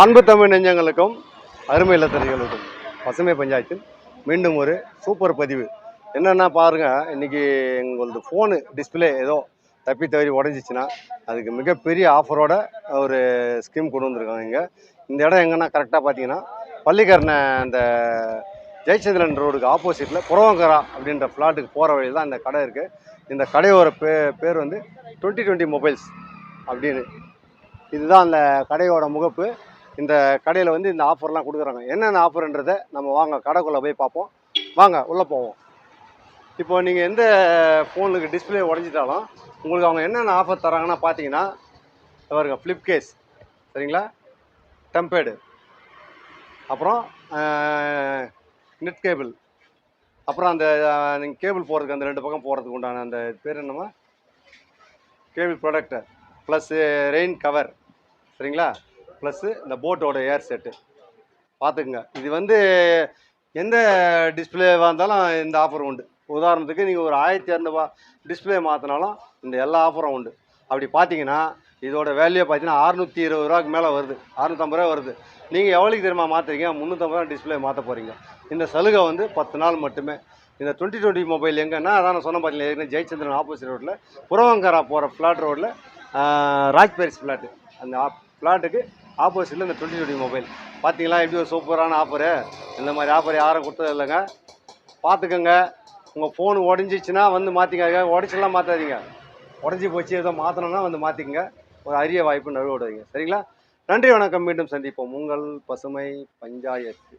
அன்பு தமிழ் நெஞ்சங்களுக்கும் அருமை இல்லத்தறிகளுக்கும் பசுமை பஞ்சாயத்தில் மீண்டும் ஒரு சூப்பர் பதிவு. என்னென்னா பாருங்கள் இன்றைக்கி எங்களது ஃபோனு டிஸ்பிளே ஏதோ தப்பி தவறி உடஞ்சிச்சின்னா அதுக்கு மிகப்பெரிய ஆஃபரோட ஒரு ஸ்கீம் கொண்டு வந்திருக்காங்க இங்கே. இந்த இடம் எங்கன்னா கரெக்டாக பார்த்தீங்கன்னா பள்ளிக்கரணை அந்த ஜெயச்சந்திரன் ரோடுக்கு ஆப்போசிட்டில் புறவங்கரா அப்படின்ற ஃப்ளாட்டுக்கு போகிற வழியில் தான் இந்த கடை இருக்குது இந்த கடையோட பே பேர் வந்து டுவெண்ட்டி டுவெண்ட்டி மொபைல்ஸ் அப்படின்னு. இதுதான் அந்த கடையோட முகப்பு. இந்த கடையில் வந்து இந்த ஆஃபர்லாம் கொடுக்குறாங்க. என்னென்ன ஆஃபர்ன்றதை நம்ம வாங்க கடைக்குள்ளே போய் பார்ப்போம். வாங்க உள்ளே போவோம். இப்போ நீங்கள் எந்த ஃபோனுக்கு டிஸ்பிளே உடஞ்சிட்டாலும் உங்களுக்கு அவங்க என்னென்ன ஆஃபர் தராங்கன்னா பார்த்தீங்கன்னா பாருங்க ஃப்ளிப் கேஸ் சரிங்களா? டெம்பேடு அப்புறம் நெட் கேபிள் அப்புறம் அந்த நீங்கள் கேபிள் போகிறதுக்கு அந்த ரெண்டு பக்கம் போகிறதுக்கு உண்டான அந்த பேர் என்னம்மா? Cable protector plus rain cover சரிங்களா? ப்ளஸ்ஸு இந்த போட்டோட ஏர் செட்டு பார்த்துக்குங்க. இது வந்து எந்த டிஸ்பிளேவாக இருந்தாலும் இந்த ஆஃபர் உண்டு. உதாரணத்துக்கு நீங்கள் ஒரு ஆயிரத்தி இரநூறுபா டிஸ்பிளே மாற்றினாலும் இந்த எல்லா ஆஃபரும் உண்டு. அப்படி பார்த்தீங்கன்னா இதோட வேல்யூ பார்த்தீங்கன்னா அறுநூற்றி இருபது ரூபாய்க்கு மேலே வருது. அறுநூத்தம்பது ரூபா வருது. நீங்கள் எவ்வளோக்கு தெரியுமா மாற்றுறீங்க முந்நூற்றம்பது ரூபா டிஸ்பிளே மாற்ற போகிறீங்க இந்த சலுகை வந்து பத்து நாள் மட்டுமே. இந்த டுவெண்ட்டி டுவெண்ட்டி மொபைல் எங்கன்னா அதான் நான் சொன்ன பார்த்தீங்களா ஏற்கனவே ஜெயச்சந்திரன் ஆப்போசிட் ரோட்டில் புறவங்கரா போகிற ஃப்ளாட் ரோட்டில் ராஜ்பேரிஸ் ஃப்ளாட்டு அந்த ஃப்ளாட்டுக்கு ஆப்போசிட்டில் இந்த டுவெண்ட்டி டுவெண்ட்டி மொபைல். பார்த்தீங்களா எப்படி ஒரு சூப்பரான ஆஃபரு இந்த மாதிரி ஆஃபர் யாரும் கொடுத்தது இல்லைங்க. பார்த்துக்கோங்க உங்கள் ஃபோன் உடஞ்சிச்சின்னா வந்து மாற்றிக்காங்க உடச்சிலாம் மாற்றாதீங்க உடஞ்சி போச்சு. ஏதோ மாற்றணும்னா வந்து மாற்றிக்கங்க ஒரு அரிய வாய்ப்பு நழுவிடுவீங்க சரிங்களா? நன்றி வணக்கம். மீண்டும் சந்திப்போம். உங்கள் பசுமை பஞ்சாயத்து.